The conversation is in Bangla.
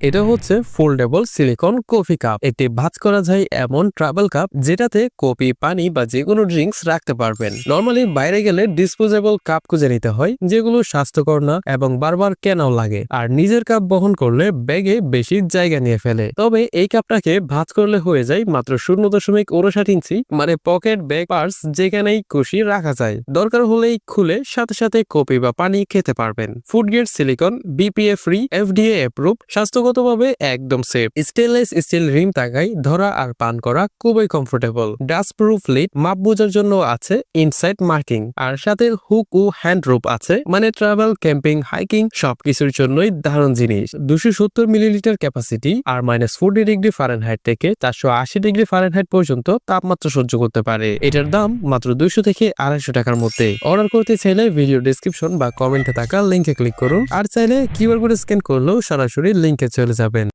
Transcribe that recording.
এটা হচ্ছে ফোল্ডেবল সিলিকন কফি কাপ একটি ভাঁজ করা যায় এমন ট্রাভেল কাপ যেটাতে কফি, পানি বা যে কোনো ড্রিঙ্কস রাখতে পারবেন। নর্মালি বাইরে গেলে ডিসপোজেবল কাপ খুঁজে নিতে হয়, যেগুলো স্বাস্থ্যকর না এবং বারবার কেনাও লাগে। আর নিজের কাপ বহন করলে ব্যাগে বেশি জায়গা নিয়ে ফেলে। তবে এই কাপটাকে ভাজ করলে হয়ে যায় মাত্র শূন্য দশমিক উনষাট ইঞ্চি মানে পকেট ব্যাগ পার্স যেখানেই খুশি রাখা যায়। দরকার হলেই খুলে সাথে সাথে কপি বা পানি খেতে পারবেন। Food grade silicone BPA free FDA approve স্বাস্থ্যগতভাবে একদম সেফ স্টেনলেস স্টিল রিম তাগাই ধরা আর পান করা খুবই কমফোর্টেবল ডাস্ট প্রুফ লিড মাপ বোঝার জন্য আছে ইনসাইড মার্কিং আর সাথে হুক ও হ্যান্ড রুপ আছে মানে ট্রাভেল ক্যাম্পিং হাইকিং সবকিছুর জন্যই দারুণ জিনিস। দুশো সত্তর মিলিলিটার ক্যাপাসিটি আর মাইনাস ফোর্টি ডিগ্রি ফারেনহাইট থেকে চারশো আশি ডিগ্রি ফারেনহাইট পর্যন্ত তাপমাত্রা সহ্য করতে পারে। এটার দাম মাত্র দুইশো থেকে আড়াইশো টাকার মধ্যে। অর্ডার করতে চাইলে ভিডিও ডিসক্রিপশন বা কমেন্টে থাকা লিঙ্কে ক্লিক করুন। আর চাইলে কিউআর কোড স্ক্যান করলেও সরাসরি লিঙ্কে চলে যাবেন